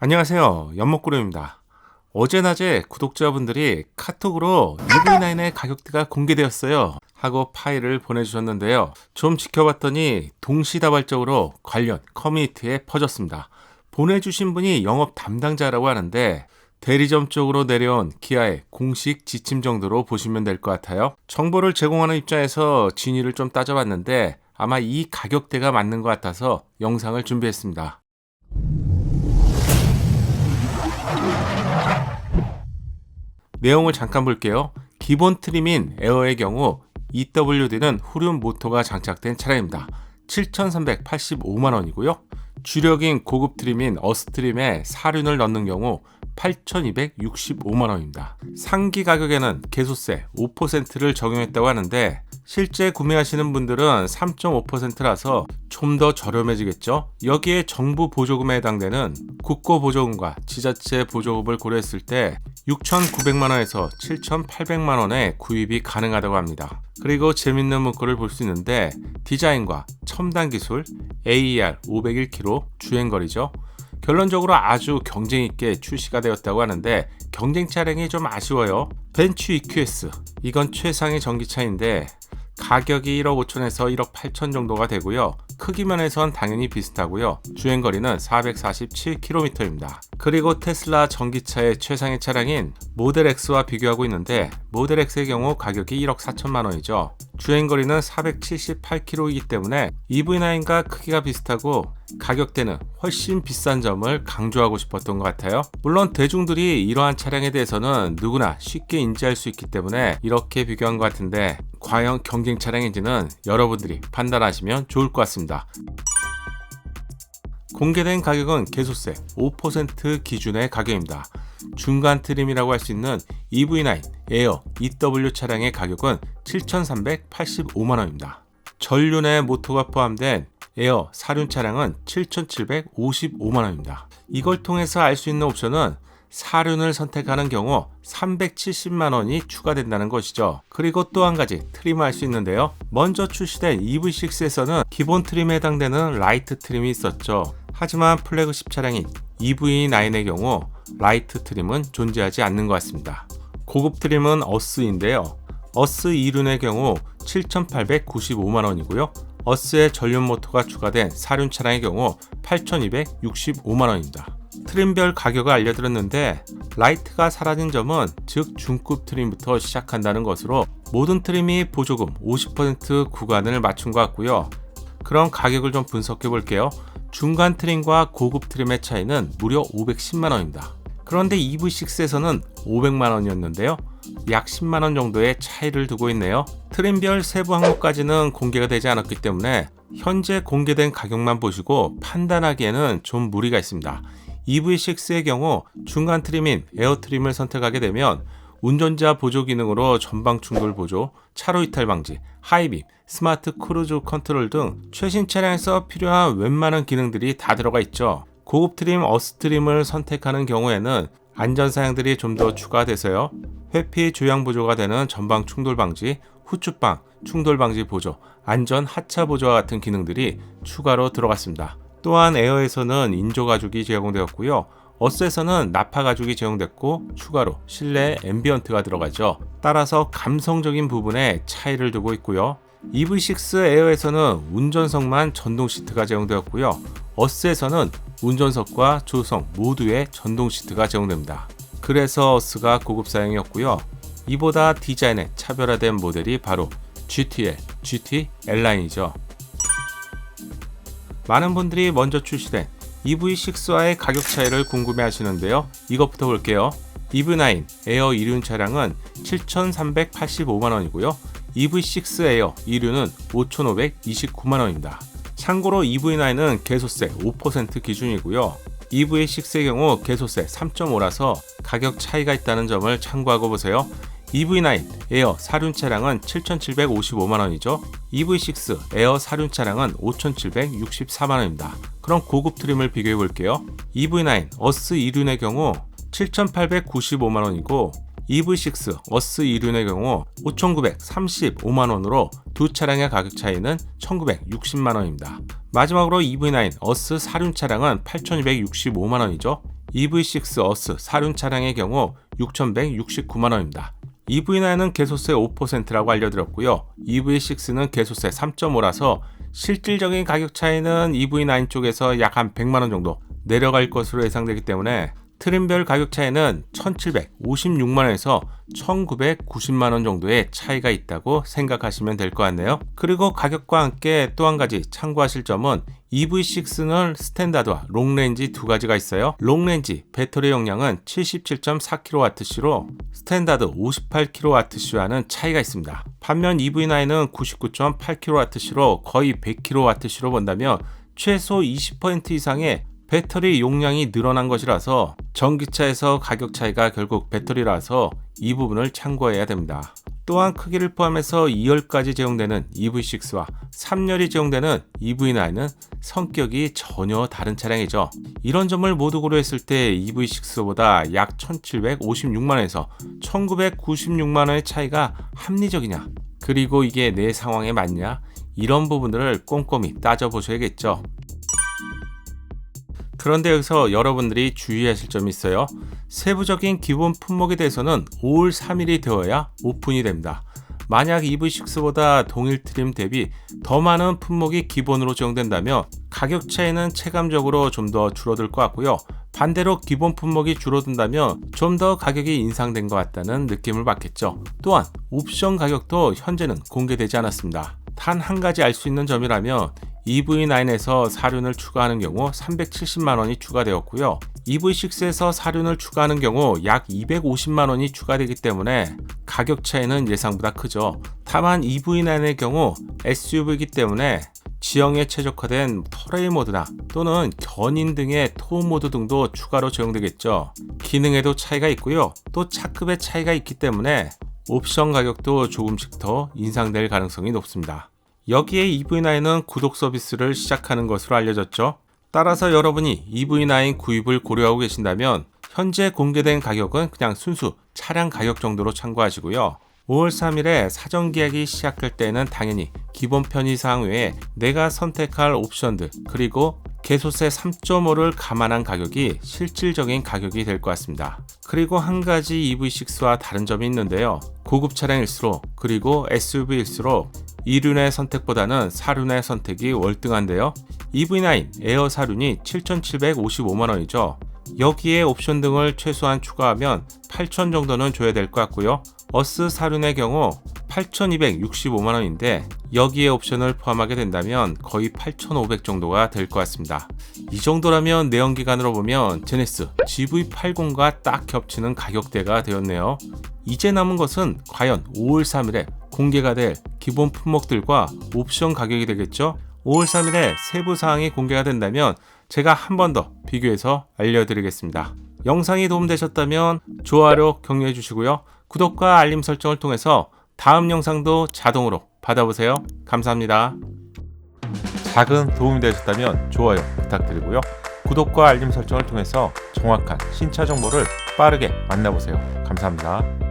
안녕하세요. 연목구름입니다. 어제 낮에 구독자분들이 카톡으로 EV9의 가격대가 공개되었어요. 하고 파일을 보내주셨는데요. 좀 지켜봤더니 동시다발적으로 관련 커뮤니티에 퍼졌습니다. 보내주신 분이 영업 담당자라고 하는데 대리점 쪽으로 내려온 기아의 공식 지침 정도로 보시면 될 것 같아요. 정보를 제공하는 입장에서 진위를 좀 따져봤는데 아마 이 가격대가 맞는 것 같아서 영상을 준비했습니다. 내용을 잠깐 볼게요. 기본 트림인 에어의 경우 EWD는 후륜 모터가 장착된 차량입니다. 7,385만 원이고요. 주력인 고급 트림인 어스트림에 사륜을 넣는 경우 8,265만 원입니다. 상기 가격에는 개소세 5%를 적용했다고 하는데 실제 구매하시는 분들은 3.5%라서 좀 더 저렴해지겠죠. 여기에 정부 보조금에 해당되는 국고 보조금과 지자체 보조금을 고려했을 때 6,900만 원에서 7,800만 원의 구입이 가능하다고 합니다. 그리고 재밌는 문구를 볼 수 있는데 디자인과 첨단 기술 AER 501km 주행거리죠. 결론적으로 아주 경쟁 있게 출시가 되었다고 하는데 경쟁 차량이 좀 아쉬워요. 벤츠 EQS 이건 최상의 전기차인데 가격이 1억 5천에서 1억 8천 정도가 되고요. 크기면에선 당연히 비슷하고요. 주행 거리는 447km입니다. 그리고 테슬라 전기차의 최상의 차량인 모델 X와 비교하고 있는데 모델 X의 경우 가격이 1억 4천만 원이죠. 주행 거리는 478km이기 때문에 EV9과 크기가 비슷하고 가격대는 훨씬 비싼 점을 강조하고 싶었던 것 같아요. 물론 대중들이 이러한 차량에 대해서는 누구나 쉽게 인지할 수 있기 때문에 이렇게 비교한 것 같은데 과연 경쟁 차량인지는 여러분들이 판단하시면 좋을 것 같습니다. 공개된 가격은 개소세 5% 기준의 가격입니다. 중간 트림이라고 할 수 있는 EV9 에어 EW 차량의 가격은 7,385만 원입니다. 전륜의 모터가 포함된 에어 사륜 차량은 7,755만 원입니다. 이걸 통해서 알 수 있는 옵션은 사륜을 선택하는 경우 370만 원이 추가된다는 것이죠. 그리고 또 한 가지 트림을 할 수 있는데요. 먼저 출시된 EV6에서는 기본 트림에 해당되는 라이트 트림이 있었죠. 하지만 플래그십 차량인 EV9의 경우 라이트 트림은 존재하지 않는 것 같습니다. 고급 트림은 어스인데요. 어스 2륜의 경우 7,895만 원이고요. 어스의 전륜 모터가 추가된 사륜 차량의 경우 8,265만 원입니다. 트림별 가격을 알려드렸는데 라이트가 사라진 점은 즉 중급 트림부터 시작한다는 것으로 모든 트림이 보조금 50% 구간을 맞춘 것 같고요. 그럼 가격을 좀 분석해 볼게요. 중간 트림과 고급 트림의 차이는 무려 510만 원입니다. 그런데 EV6에서는 500만 원이었는데요. 약 10만 원 정도의 차이를 두고 있네요. 트림별 세부 항목까지는 공개가 되지 않았기 때문에 현재 공개된 가격만 보시고 판단하기에는 좀 무리가 있습니다. EV6의 경우 중간 트림인 에어 트림을 선택하게 되면 운전자 보조 기능으로 전방 충돌 보조, 차로 이탈 방지, 하이빔, 스마트 크루즈 컨트롤 등 최신 차량에서 필요한 웬만한 기능들이 다 들어가 있죠. 고급 트림 어스 트림을 선택하는 경우에는 안전 사양들이 좀 더 추가돼서요. 회피 조향 보조가 되는 전방 충돌 방지, 후추방, 충돌 방지 보조, 안전 하차 보조와 같은 기능들이 추가로 들어갔습니다. 또한 에어에서는 인조 가죽이 제공되었고요. 어스에서는 나파 가죽이 제공됐고 추가로 실내 앰비언트가 들어가죠. 따라서 감성적인 부분에 차이를 두고 있고요. EV6 에어에서는 운전석만 전동 시트가 제공되었고요. 어스에서는 운전석과 조성 모두에 전동 시트가 제공됩니다. 그래서 어스가 고급 사양이었고요. 이보다 디자인에 차별화된 모델이 바로 GTL, GT L라인이죠. 많은 분들이 먼저 출시된 EV6와의 가격 차이를 궁금해 하시는데요. 이것부터 볼게요. EV9 에어 2륜 차량은 7,385만원이고요. EV6 에어 2륜은 5,529만원입니다. 참고로 EV9은 개소세 5% 기준이고요. EV6의 경우 개소세 3.5라서 가격 차이가 있다는 점을 참고하고 보세요. EV9 에어 사륜 차량은 7,755만원이죠. EV6 에어 사륜 차량은 5,764만원입니다. 그럼 고급 트림을 비교해 볼게요. EV9 어스 2륜의 경우 7,895만원이고 EV6 어스 2륜의 경우 5,935만원으로 두 차량의 가격 차이는 1,960만원입니다. 마지막으로 EV9 어스 4륜 차량은 8,265만원이죠. EV6 어스 사륜 차량의 경우 6,169만 원입니다. EV9은 개소세 5%라고 알려드렸고요. EV6는 개소세 3.5라서 실질적인 가격 차이는 EV9 쪽에서 약 한 100만 원 정도 내려갈 것으로 예상되기 때문에 트림별 가격 차이는 1,756만 원에서 1,990만 원 정도의 차이가 있다고 생각하시면 될 것 같네요. 그리고 가격과 함께 또 한 가지 참고하실 점은 EV6는 스탠다드와 롱레인지 두 가지가 있어요. 롱레인지 배터리 용량은 77.4kWh로 스탠다드 58kWh와는 차이가 있습니다. 반면 EV9은 99.8kWh로 거의 100kWh로 본다면 최소 20% 이상의 배터리 용량이 늘어난 것이라서 전기차에서 가격 차이가 결국 배터리라서 이 부분을 참고해야 됩니다. 또한 크기를 포함해서 2열까지 제공되는 EV6와 3열이 제공되는 EV9은 성격이 전혀 다른 차량이죠. 이런 점을 모두 고려했을 때 EV6보다 약 1756만원에서 1996만원의 차이가 합리적이냐 그리고 이게 내 상황에 맞냐 이런 부분들을 꼼꼼히 따져보셔야겠죠. 그런데 여기서 여러분들이 주의하실 점이 있어요. 세부적인 기본 품목에 대해서는 5월 3일이 되어야 오픈이 됩니다. 만약 EV6보다 동일 트림 대비 더 많은 품목이 기본으로 제공된다면 가격 차이는 체감적으로 좀 더 줄어들 것 같고요. 반대로 기본 품목이 줄어든다면 좀 더 가격이 인상된 것 같다는 느낌을 받겠죠. 또한 옵션 가격도 현재는 공개되지 않았습니다. 단 한 가지 알 수 있는 점이라면 EV9에서 사륜을 추가하는 경우 370만 원이 추가되었고요. EV6에서 사륜을 추가하는 경우 약 250만 원이 추가되기 때문에 가격 차이는 예상보다 크죠. 다만 EV9의 경우 SUV이기 때문에 지형에 최적화된 터레이 모드나 또는 견인 등의 토 모드 등도 추가로 적용되겠죠. 기능에도 차이가 있고요. 또 차급의 차이가 있기 때문에 옵션 가격도 조금씩 더 인상될 가능성이 높습니다. 여기에 EV9은 구독 서비스를 시작하는 것으로 알려졌죠. 따라서 여러분이 EV9 구입을 고려하고 계신다면 현재 공개된 가격은 그냥 순수 차량 가격 정도로 참고하시고요. 5월 3일에 사전 계약이 시작할 때는 당연히 기본 편의사항 외에 내가 선택할 옵션들 그리고 개소세 3.5를 감안한 가격이 실질적인 가격이 될 것 같습니다. 그리고 한 가지 EV6와 다른 점이 있는데요. 고급 차량일수록 그리고 SUV일수록 2륜의 선택보다는 4륜의 선택이 월등한데요. EV9 에어 4륜이 7,755만원이죠. 여기에 옵션 등을 최소한 추가하면 8,000 정도는 줘야 될 것 같고요. 어스 사륜의 경우 8,265만원인데 여기에 옵션을 포함하게 된다면 거의 8,500 정도가 될 것 같습니다. 이 정도라면 내연기관으로 보면 제네스 GV80과 딱 겹치는 가격대가 되었네요. 이제 남은 것은 과연 5월 3일에 공개가 될 기본 품목들과 옵션 가격이 되겠죠. 5월 3일에 세부 사항이 공개가 된다면 제가 한 번 더 비교해서 알려드리겠습니다. 영상이 도움되셨다면 좋아요 격려해 주시고요. 구독과 알림 설정을 통해서 다음 영상도 자동으로 받아보세요. 감사합니다. 작은 도움이 되셨다면 좋아요 부탁드리고요. 구독과 알림 설정을 통해서 정확한 신차 정보를 빠르게 만나보세요. 감사합니다.